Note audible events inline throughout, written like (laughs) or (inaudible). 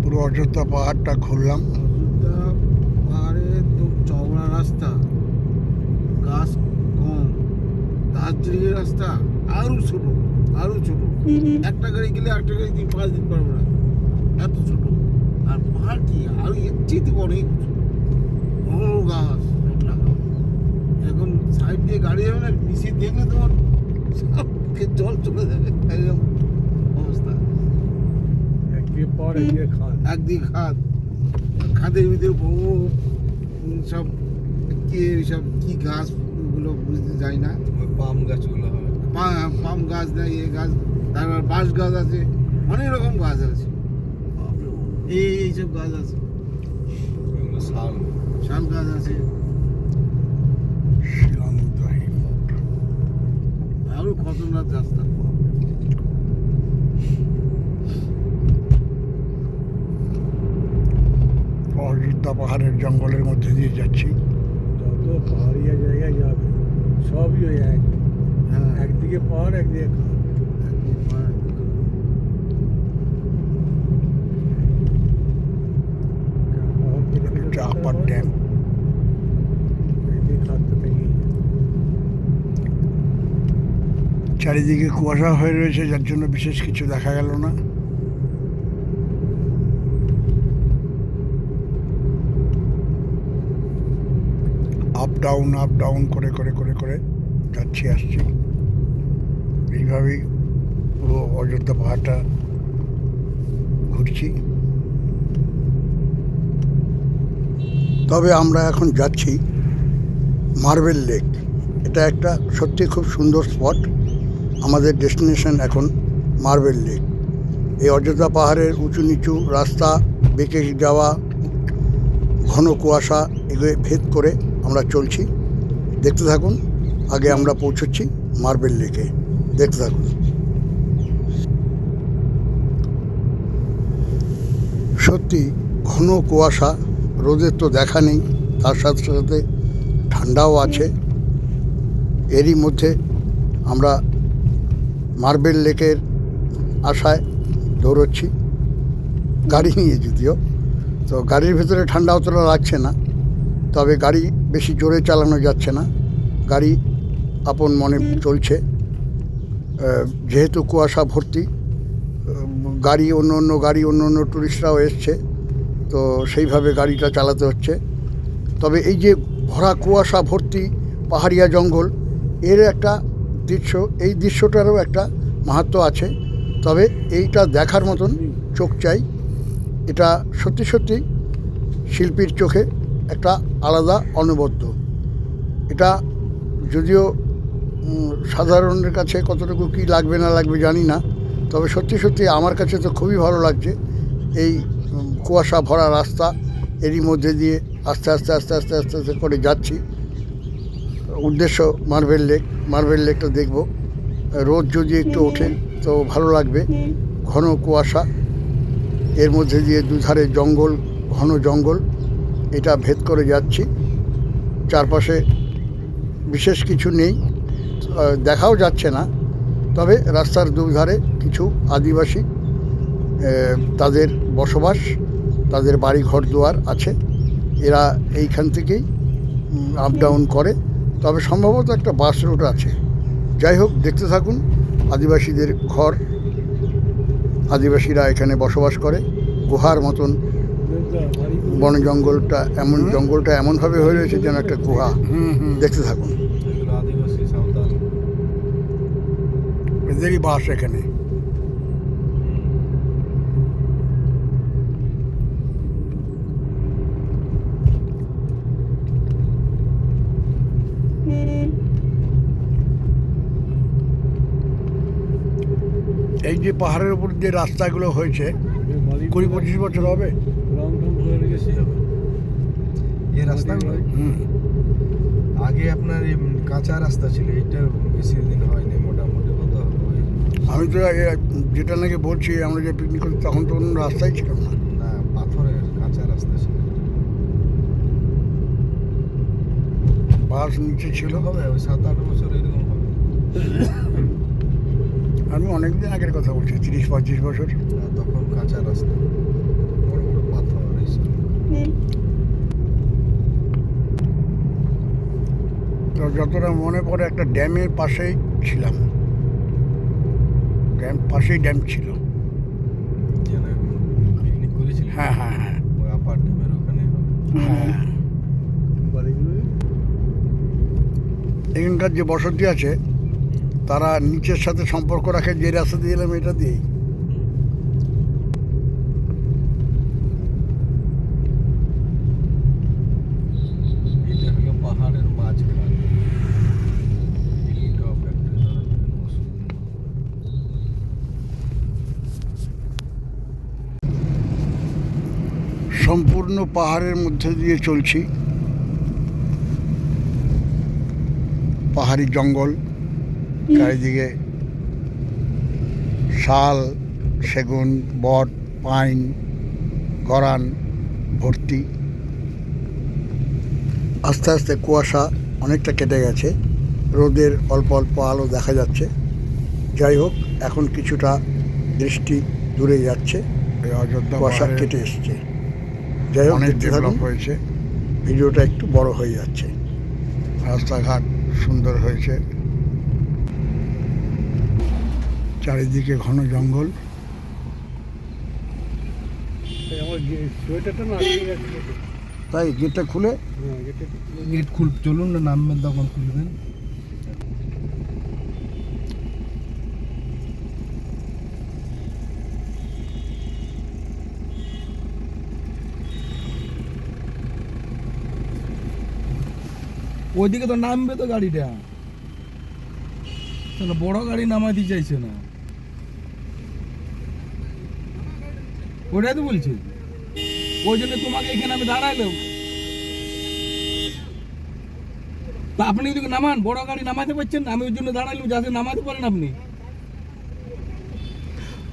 পুরো অযোধ্যা পাহাড়টা ঘুরলাম। অযোধ্যা পাহাড়ে একদম চওড়া রাস্তা, গাছ কম, দার্জিলিংয়ের রাস্তা আরও ছোট আরও ছোট। একটা গাড়ি গেলে একটা গাড়ি দিয়ে পাঁচ দিন পারবে না, এত ছোট। আর পাহাড় কি? আরও এর চেয়ে অনেক বড় গাছ এরকম সাইড দিয়ে গাড়ি যাবে না, নিচে দেখলে তোমার সব জল চলে যাবে। এরকম অবস্থা। একদিকে পর একদিকে খান। একদিকে খাদ খাদের ভিতরে উম, সব কি সব কি গাছ ওগুলো বুঝতে যাই না। ওই পাম গাছগুলো হবে পাম গাছ দেয় এ গাছ তারপর বাঁশ গাছ আছে অনেক রকম গাছ আছে। এই এইসব গাছ আছে। শাল। শাল গাছ আছে। আরও খতরনাক রাস্তা অযোধ্যা পাহাড়ের জঙ্গলের মধ্যে দিয়ে যাচ্ছি। যত পাহাড়িয়া জায়গায় যাবে সবই ওই এক। হ্যাঁ। একদিকে পাহাড় একদিকে খান একদিকে পাহাড়, পাহাড় কেটে কেটে এটা রাস্তা আপার হয়। ড্যাম একদিকে খাদটা থেকে চারিদিকে কুয়াশা হয়ে রয়েছে, যার জন্য বিশেষ কিছু দেখা গেল না। আপ ডাউন আপ ডাউন করে করে করে করে যাচ্ছি, আসছি। এইভাবেই পুরো অযোধ্যা পাহাড়টা ঘুরছি। তবে আমরা এখন যাচ্ছি মার্বেল লেক। এটা একটা সত্যি খুব সুন্দর স্পট। আমাদের ডেস্টিনেশন এখন মার্বেল লেক। এই অযোধ্যা পাহাড়ের উঁচু নিচু রাস্তা, বেঁকে যাওয়া, ঘন কুয়াশা, এগুলো ভেদ করে আমরা চলছি। দেখতে থাকুন, আগে আমরা পৌঁছচ্ছি মার্বেল লেকে। দেখতে থাকুন। সত্যি, ঘন কুয়াশা, রোদের তো দেখা নেই, তার সাথে সাথে ঠান্ডাও আছে। এরই মধ্যে আমরা মার্বেল লেকের আশায় দৌড়চ্ছি। গাড়ি নিয়ে যদিও। তো গাড়ির ভেতরে ঠান্ডা অতটা লাগছে না, তবে গাড়ি বেশি জোরে চালানো যাচ্ছে না। গাড়ি আপন মনে চলছে। যেহেতু কুয়াশা ভর্তি গাড়ি অন্য অন্য গাড়ি, অন্য অন্য টুরিস্টরাও এসছে, তো সেইভাবে গাড়িটা চালাতে হচ্ছে। তবে এই যে ভরা কুয়াশা ভর্তি পাহাড়িয়া জঙ্গল, এর একটা দৃশ্য, এই দৃশ্যটারও একটা মাহাত্ম আছে। তবে এইটা দেখার মতন চোখ চাই। এটা সত্যি সত্যি শিল্পীর চোখে একটা আলাদা অনবদ্য। এটা যদিও সাধারণের কাছে কতটুকু কী লাগবে না লাগবে জানি না। তবে সত্যি সত্যি আমার কাছে তো খুবই ভালো লাগছে এই কুয়াশা ভরা রাস্তা। এরই মধ্যে দিয়ে আস্তে আস্তে আস্তে আস্তে আস্তে আস্তে করে যাচ্ছি। উদ্দেশ্য মার্বেল লেক মার্বেল লেকটা দেখব। রোদ যদি একটু ওঠে, তো ভালো লাগবে। ঘন কুয়াশা। এর মধ্যে দিয়ে দুধারে জঙ্গল, ঘন জঙ্গল। এটা ভেদ করে যাচ্ছি। চারপাশে বিশেষ কিছু নেই। দেখাও যাচ্ছে না। তবে রাস্তার দুধারে কিছু আদিবাসী তাদের বসবাস, তাদের বাড়ি ঘর দুয়ার আছে। এরা এইখান থেকেই আপ ডাউন করে। তবে সম্ভবত একটা বাস রুট আছে। যাই হোক দেখতে থাকুন আদিবাসীদের ঘর। আদিবাসীরা এখানে বসবাস করে। গুহার মতন বন জঙ্গলটা এমন জঙ্গলটা এমনভাবে হয়ে রয়েছে যেন একটা গুহা। দেখতে থাকুন। আদিবাসী এদেরই বাস এখানে। এই যে পাহাড়ের উপর যে রাস্তাগুলো হয়েছে কুড়ি পঁচিশ বছর হবে? করে রাস্তাগুলো হুম। আগে আপনার কাঁচা রাস্তা ছিল এটা বেশি দিন হয়নি মোটামুটি কত আমি তো এ- যেটা নাকি বলছি আমরা যে পিকনিক করছি তখন তো কোনো রাস্তাই ছিল না। না পাথরের কাঁচা রাস্তা ছিল। বাস নিচে ছিল। হবে ওই সাত আট বছর এরকম হবে। (laughs) আমি অনেকদিন আগের কথা বলছি তিরিশ পঁয়ত্রিশ বছর। তখন কাঁচা রাস্তা। বড় বড় পাথর তো যতটা মনে পড়ে একটা ড্যামের পাশেই ছিলাম। ড্যাম পাশেই ড্যাম ছিল। যেন পিকনিক করেছিলেন হ্যাঁ হ্যাঁ হ্যাঁ। ওখানে? হ্যাঁ এখানকার যে বসতি আছে তারা নিচের সাথে সম্পর্ক রাখে যে রাস্তা দিয়ে এলাম এটা দিয়েই। সম্পূর্ণ পাহাড়ের মধ্যে দিয়ে চলছি। পাহাড়ি জঙ্গল। চারিদিকে শাল সেগুন বট পাইন গরান ভর্তি। আস্তে আস্তে কুয়াশা অনেকটা কেটে গেছে। রোদের অল্প অল্প আলো দেখা যাচ্ছে। যাই হোক এখন কিছুটা দৃষ্টি দূরে যাচ্ছে। অযোধ্যা কুয়াশা কেটে এসছে। যাই হোক। ডেভেলপ হয়েছে। ভিডিওটা একটু বড় হয়ে যাচ্ছে। রাস্তাঘাট সুন্দর হয়েছে। চারিদিকে ঘন জঙ্গল। আমার সোয়েটারটা না তাই গেটটা খুলে? হ্যাঁ গেট খুল চলুন না নামবেন তখন খুলবেন ওইদিকে তো নামবে তো গাড়িটা। তাহলে বড় গাড়ি নামাতে চাইছে না। ওটাই তো বলছি। ওই জন্য তোমাকে এখানে আমি দাঁড়াইলাম। তা আপনি যদি নামান বড় গাড়ি নামাতে পারছেন আমি ওই জন্য দাঁড়াইলাম যাতে নামাতে পারেন আপনি।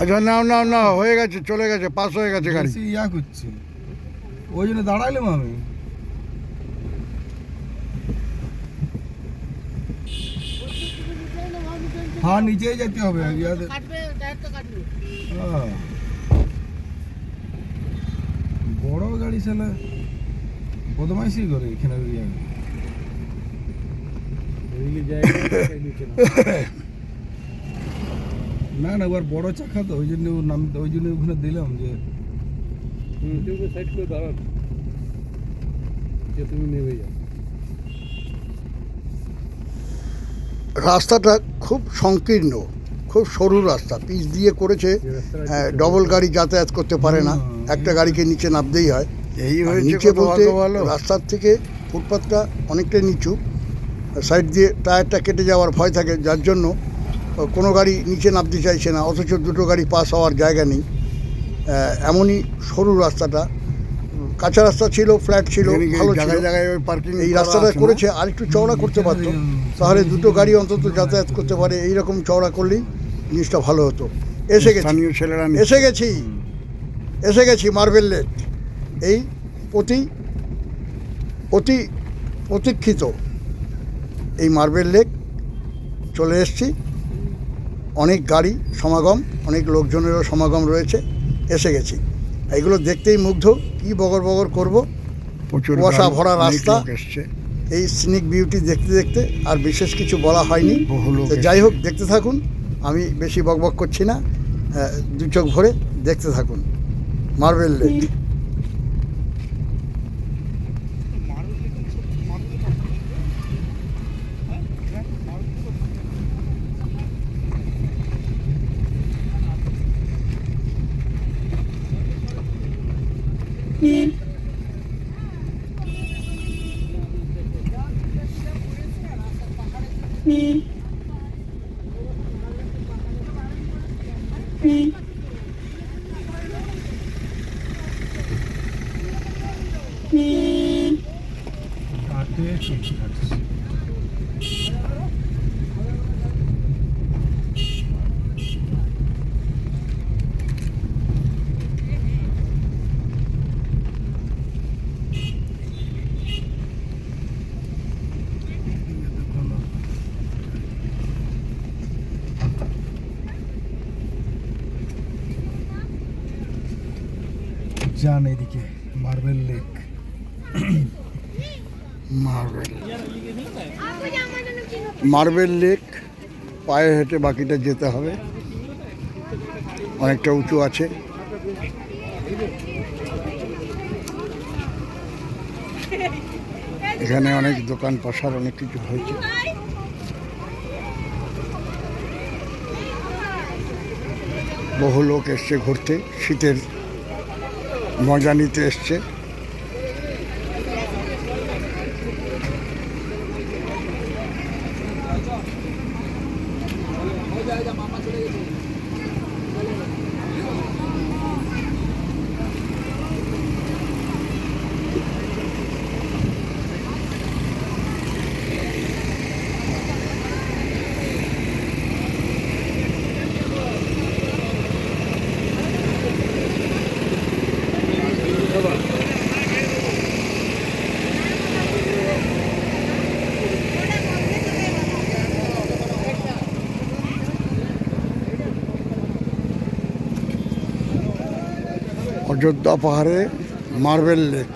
আচ্ছা নাও নাও নাও হয়ে গেছে চলে গেছে পাস হয়ে গেছে গাড়ি। ইয়া করছে। ওই জন্য দাঁড়াইলাম আমি। হ্যাঁ নিচেই যেতে হবে। হ্যাঁ। বড় গাড়ি চালা বদমাইশি করে এখানে না না এবার বড় চাকা তো ওই জন্য ওর নাম ওই জন্য ওখানে দিলাম যে সাইড করে দাঁড়ান। যে তুমি নেমে যাও। রাস্তাটা খুব সংকীর্ণ খুব সরু রাস্তা পিচ দিয়ে করেছে হ্যাঁ, ডবল গাড়ি যাতায়াত করতে পারে না। একটা গাড়িকে নিচে নামতেই হয়। এই নিচে বলতে রাস্তার থেকে ফুটপাথটা অনেকটাই নিচু সাইড দিয়ে টায়ারটা কেটে যাওয়ার ভয় থাকে যার জন্য কোনো গাড়ি নিচে নামতে চাইছে না অথচ দুটো গাড়ি পাস হওয়ার জায়গা নেই। এমনই সরু রাস্তাটা। কাঁচা রাস্তা ছিল ফ্ল্যাট ছিল ভালো জায়গায় পার্কিং এই রাস্তাটা করেছে আর একটু চওড়া করতে পারতো। তাহলে দুটো গাড়ি অন্তত যাতায়াত করতে পারে এই রকম চওড়া করলেই জিনিসটা ভালো হতো। এসে গেছি। এসে গেছি। এসে গেছি মার্বেল লেক এই অতি অতি প্রতীক্ষিত এই মার্বেল লেক চলে এসেছি। অনেক গাড়ি সমাগম অনেক লোকজনেরও সমাগম রয়েছে এসে গেছি। এগুলো দেখতেই মুগ্ধ কি বগর বগর করব? প্রচুর কুয়াশা ভরা রাস্তা। এসছে। এই সিনিক বিউটি দেখতে দেখতে আর বিশেষ কিছু বলা হয়নি। যাই হোক দেখতে থাকুন। আমি বেশি বকবক করছি না। দু চোখ ভরে দেখতে থাকুন। মার্বেল যান এদিকে marble lake marble marble lake পায়ে হেঁটে বাকিটা যেতে হবে। অনেকটা উঁচু আছে। এখানে অনেক দোকান পাশার অনেক কিছু হয়েছে। বহু লোক এসছে ঘুরতে, শীতের মজা নিতে এসছে। অযোধ্যা পাহাড়ে মার্বেল লেক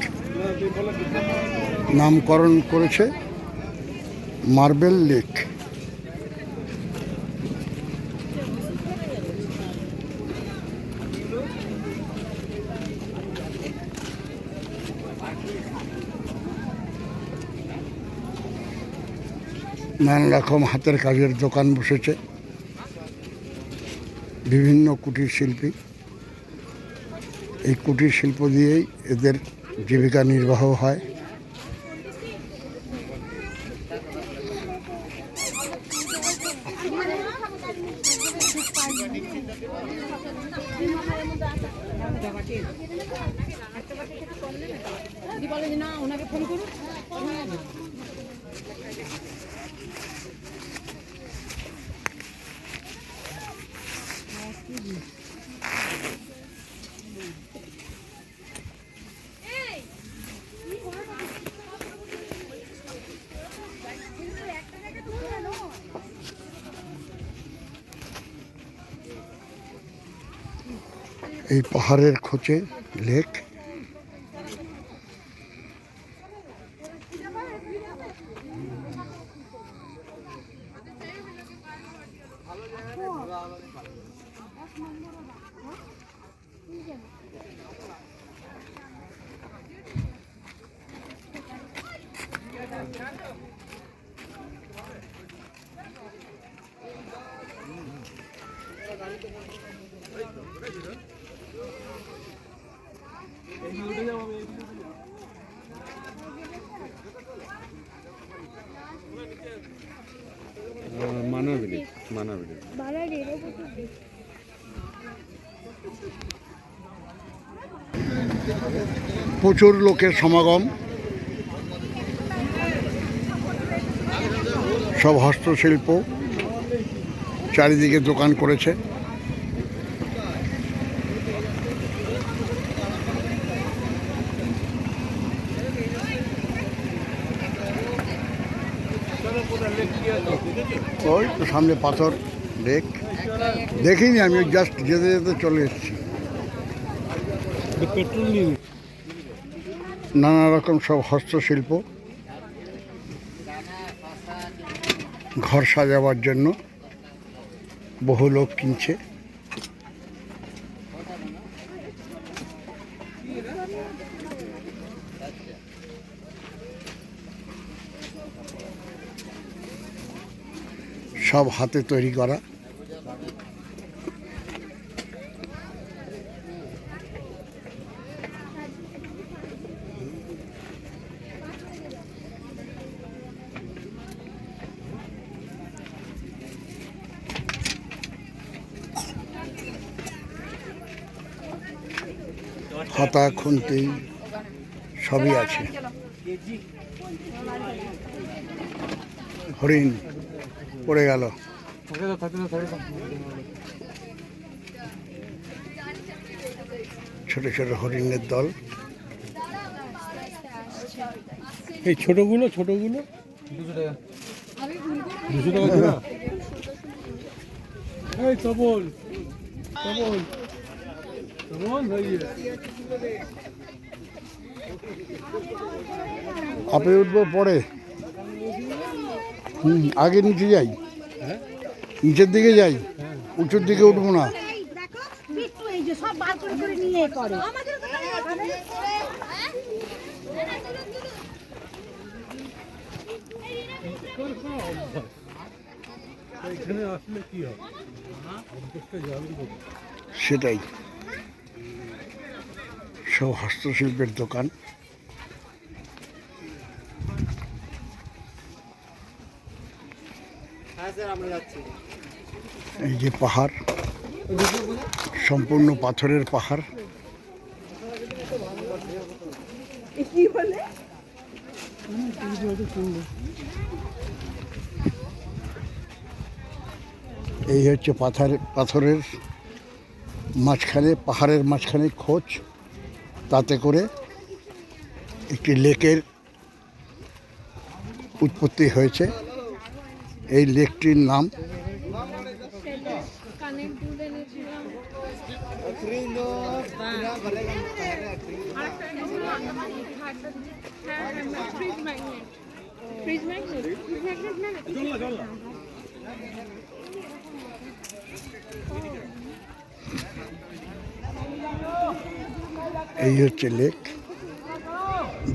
নামকরণ করেছে মার্বেল লেক। নানা রকম হাতের কাজের দোকান বসেছে। বিভিন্ন কুটির শিল্পী। এই কুটির শিল্প দিয়েই এদের জীবিকা নির্বাহ হয়। ফোন করুন এই পাহাড়ের খোঁচে লেক। প্রচুর লোকের সমাগম। সব হস্তশিল্প চারিদিকে দোকান করেছে ওই তো সামনে পাথর লেক দেখিনি আমি জাস্ট যেতে যেতে চলে এসেছি। নানা রকম সব হস্তশিল্প, ঘর সাজাবার জন্য বহু লোক কিনছে। সব হাতে তৈরি করা। হাতা খুন্তি সবই আছে। হরিণ। পড়ে গেল। ছোট ছোট হরিণের দল। এই ছোটগুলো ছোটগুলো? দুশো টাকা। জোড়া? এই তপন তপন আপে উঠবো পরে। হুম, আগে নিচে যাই। নিচের দিকে যাই, উঁচুর দিকে উঠবো না। সেটাই। সব হস্তশিল্পের এই যে সব বার করে করে নিয়ে করে এখানে আসলে কি হবে অভ্যেসটা যাবে কোথায়? সেটাই সব হস্তশিল্পের দোকান এই যে পাহাড় সম্পূর্ণ পাথরের পাহাড়। এই হচ্ছে পাথর পাথরের মাঝখানে পাহাড়ের মাঝখানে খোঁজ। তাতে করে একটি লেকের উৎপত্তি হয়েছে। এই লেকটির নাম? এই হচ্ছে লেক।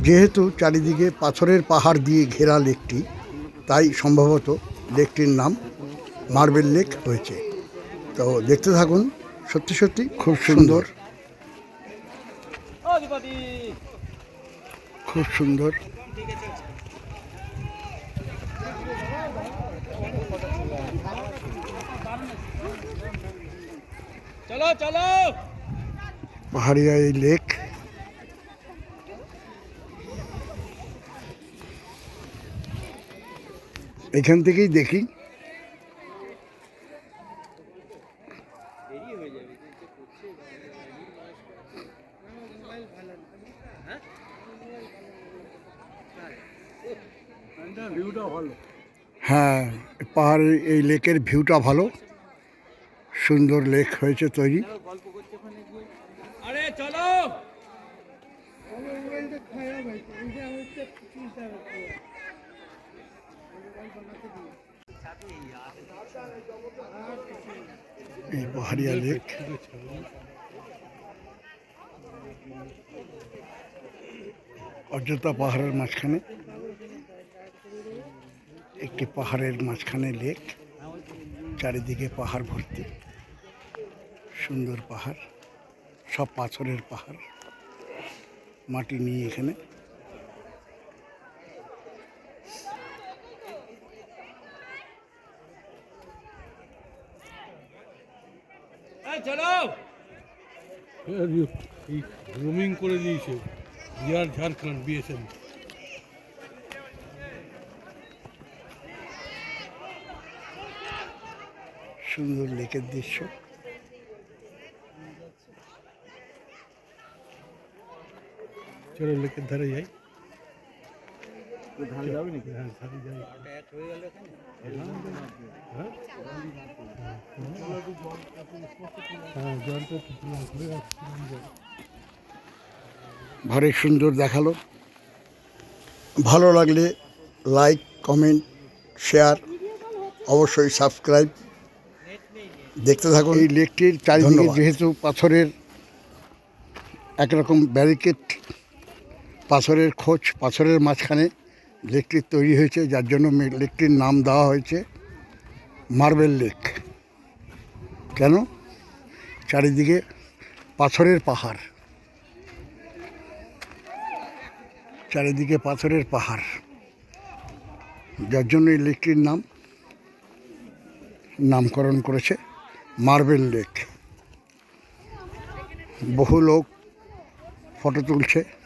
যেহেতু চারিদিকে পাথরের পাহাড় দিয়ে ঘেরা লেকটি, তাই সম্ভবত লেকটির নাম মার্বেল লেক হয়েছে। তো দেখতে থাকুন সত্যি সত্যি খুব সুন্দর। খুব সুন্দর। পাহাড়িয়া এই লেক এখান থেকেই দেখি। হ্যাঁ পাহাড়ের এই লেকের ভিউটা ভালো। সুন্দর লেক হয়েছে তৈরি। এই পাহাড়িয়া লেক। অযোধ্যা পাহাড়ের মাঝখানে। একটি পাহাড়ের মাঝখানে লেক। চারিদিকে পাহাড় ভর্তি। সুন্দর পাহাড়। সব পাথরের পাহাড়। মাটি নিয়ে এখানে। রোমিং করে দিয়েছে। বিহার ঝাড়খণ্ড বিএসএন সুন্দর লেকের দৃশ্য। চলো লেকের ধারে যাই ধারে যাবে নাকি হ্যাঁ ধারে যাই হ্যাঁ? হ্যাঁ জলটা তো তুলা করে রাখছিলাম জল। ভারী সুন্দর দেখাল। ভালো লাগলে লাইক কমেন্ট শেয়ার অবশ্যই সাবস্ক্রাইব। দেখতে থাকুন। এই লেকটির চারিদিকে যেহেতু পাথরের একরকম ব্যারিকেড পাথরের খোঁজ পাথরের মাঝখানে লেকটির তৈরি হয়েছে, যার জন্য লেকটির নাম দেওয়া হয়েছে মার্বেল লেক। কেন? চারিদিকে পাথরের পাহাড়। চারিদিকে পাথরের পাহাড়। যার জন্য এই লেকটির নাম, নামকরণ করেছে মার্বেল লেক। বহু লোক ফটো তুলছে।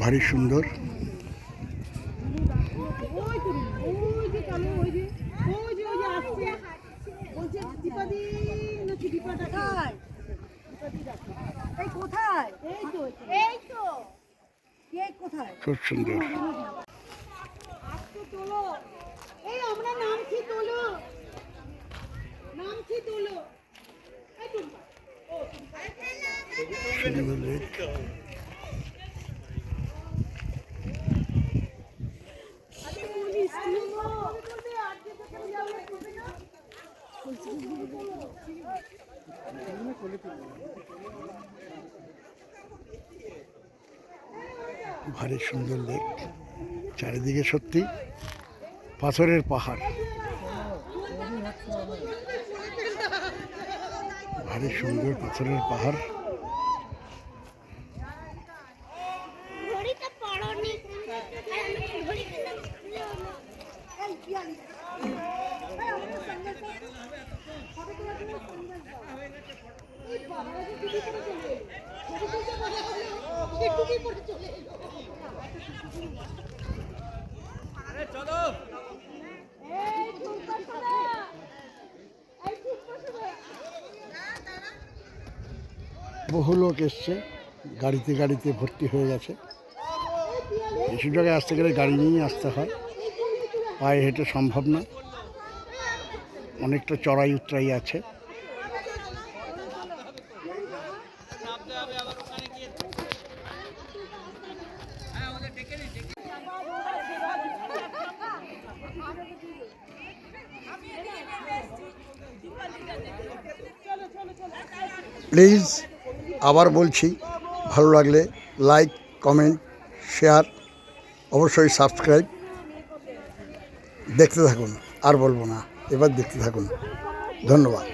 ভারী সুন্দর ওই তো ওই যে চলো ওই যে ওই যে ওই যে আসছে বলছে দীপাদি নাকি দীপাটা কোথায় এই কোথায় এই তো এই তো কে কোথায় খুব সুন্দর আজকে তোলো এই আমরা নামছি তোলো নামছি তোলো এই টুম্পা সুন্দর লেক আজকে বলিস তুই বলবি আজকে তো চলে যাবে করবে না ভারী সুন্দর লেক। চারিদিকে সত্যি পাথরের পাহাড়। ভারী সুন্দর পাথরের পাহাড় ঘড়িটা পড়নি ঘড়িটা এই পিয়ালি এই আমাদের সঙ্গে কবে তোমার জন্য সন্দেশ দাও এই বাবা যে টুপি পরে চলে এলো ছবি তুলতে মজা করল সে টুপি পরে চলে এলো এই টুম্পা সোনা এই টুম্পা সোনা বহু লোক এসছে, গাড়িতে গাড়িতে ভর্তি হয়ে গেছে। এসব জায়গায় আসতে গেলে গাড়ি নিয়েই আসতে হয়। পায়ে হেঁটে সম্ভব না। অনেকটা চড়াই উতরাই আছে। আবার বলছি, ভালো লাগলে লাইক কমেন্ট শেয়ার অবশ্যই সাবস্ক্রাইব দেখতে থাকুন, আর বলব না, এবার দেখতে থাকুন। ধন্যবাদ।